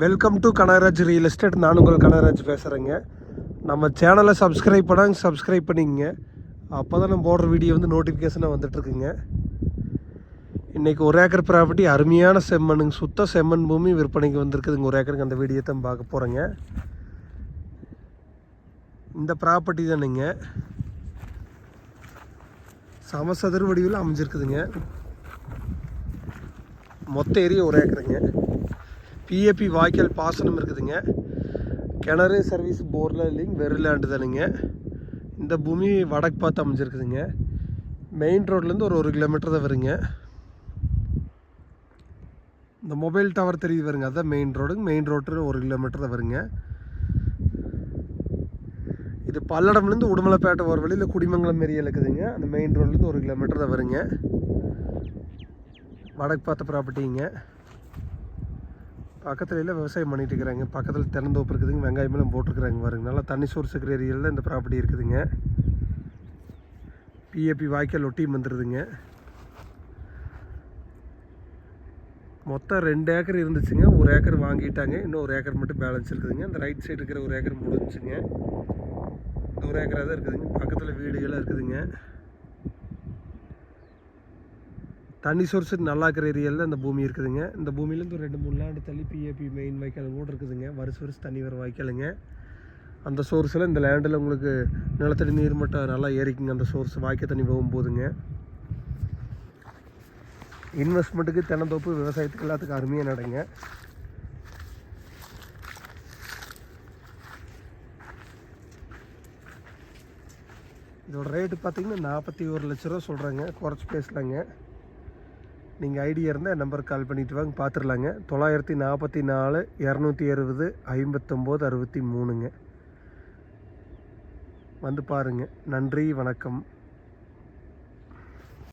Welcome to Kanagaraj real estate நான் உங்கள் கனகராஜ் பேசுகிறேங்க நம்ம சேனலை சப்ஸ்கிரைப் பண்ணாங்க சப்ஸ்கிரைப் பண்ணிக்கங்க. அப்போ தான் நம்ம போடுற வீடியோ வந்து நோட்டிஃபிகேஷனாக வந்துட்டுருக்குங்க இன்றைக்கி ஒரு ஏக்கர் ப்ராப்பர்ட்டி அருமையான செம்மண்ணுங்க. சுத்த செம்மண் பூமி விற்பனைக்கு வந்திருக்குதுங்க. ஒரு ஏக்கருக்கு அந்த வீடியோ தான் பார்க்க போகிறேங்க இந்த ப்ராப்பர்ட்டி தானுங்க. சமசதுர வடிவில் அமைஞ்சிருக்குதுங்க. மொத்த ஏரியா ஒரு ஏக்கருங்க பிஏபி வாய்க்கால் பாசனம் இருக்குதுங்க. கிணறு சர்வீஸ் போரில் இல்லைங்க வெறு லேண்டு தானுங்க. இந்த பூமி வடக்கு பார்த்து அமைஞ்சிருக்குதுங்க. மெயின் ரோட்லேருந்து ஒரு ஒரு கிலோமீட்டர் தான் வருங்க. இந்த மொபைல் டவர் தெரியுது வருங்க அதுதான் மெயின் ரோடுங்க மெயின் ரோட்டு ஒரு கிலோமீட்டர் தான் வருங்க. இது பல்லடம்லேருந்து உடுமலைப்பேட்டை ஒரு வழியில் குடிமங்கலம் ஏரியா இருக்குதுங்க. அந்த மெயின் ரோட்லேருந்து ஒரு கிலோமீட்டர் தான் வருங்க. வடக்கு பார்த்த ப்ராப்பர்ட்டிங்க பக்கத்துல எல்லாம் விவசாயம் பண்ணிட்டு இருக்கிறாங்க. பக்கத்தில் தென்னந்தோப்பு இருக்குதுங்க வெங்காயம் எல்லாம் போட்டிருக்கிறாங்க பாருங்க. நல்லா தண்ணி சோர்ஸ் இருக்கிற ஏரியாவில் இந்த ப்ராப்பர்ட்டி இருக்குதுங்க. பிஏபி வாய்க்கால் ஒட்டியும் வந்துடுதுங்க மொத்தம் ரெண்டு ஏக்கர் இருந்துச்சுங்க. ஒரு ஏக்கர் வாங்கிட்டாங்க. இன்னும் ஒரு ஏக்கர் மட்டும் பேலன்ஸ் இருக்குதுங்க. இந்த ரைட் சைடு இருக்கிற ஒரு ஏக்கர் முடிஞ்சுங்க ஒரு ஏக்கராக தான் இருக்குதுங்க. பக்கத்தில் வீடுகளாக இருக்குதுங்க. தண்ணி சோர்ஸ் நல்லா இருக்கிற ஏரியாவில் இந்த பூமி இருக்குதுங்க. இந்த பூமியிலேருந்து ஒரு ரெண்டு மூணு லேண்டு தள்ளி பிஏபி மெயின் வாய்க்கால் கூட இருக்குதுங்க. வருஷ வருஷம் தண்ணி வர வாய்க்காலுங்க. அந்த சோர்ஸில் இந்த லேண்டில் உங்களுக்கு நிலத்தடி நீர் மட்டும் நல்லா ஏறிக்குங்க. அந்த சோர்ஸ் வாய்க்கால் தண்ணி போகும்போதுங்க இன்வெஸ்ட்மெண்ட்டுக்கு தென்னந்தோப்பு விவசாயத்துக்கு எல்லாத்துக்கும் அருமையாக நடங்க. இதோட ரேட்டு பார்த்தீங்கன்னா நாற்பத்தி ஒரு லட்ச ரூபா சொல்கிறாங்க குறைச்சி பேசலாங்க. நீங்கள் ஐடியா இருந்தால் நம்பருக்கு கால் பண்ணிட்டு வாங்க பார்த்துடலாங்க தொள்ளாயிரத்தி நாற்பத்தி நாலு இரநூத்தி அறுபது ஐம்பத்தொம்போது அறுபத்தி மூணுங்க. வந்து பாருங்கள் நன்றி வணக்கம்.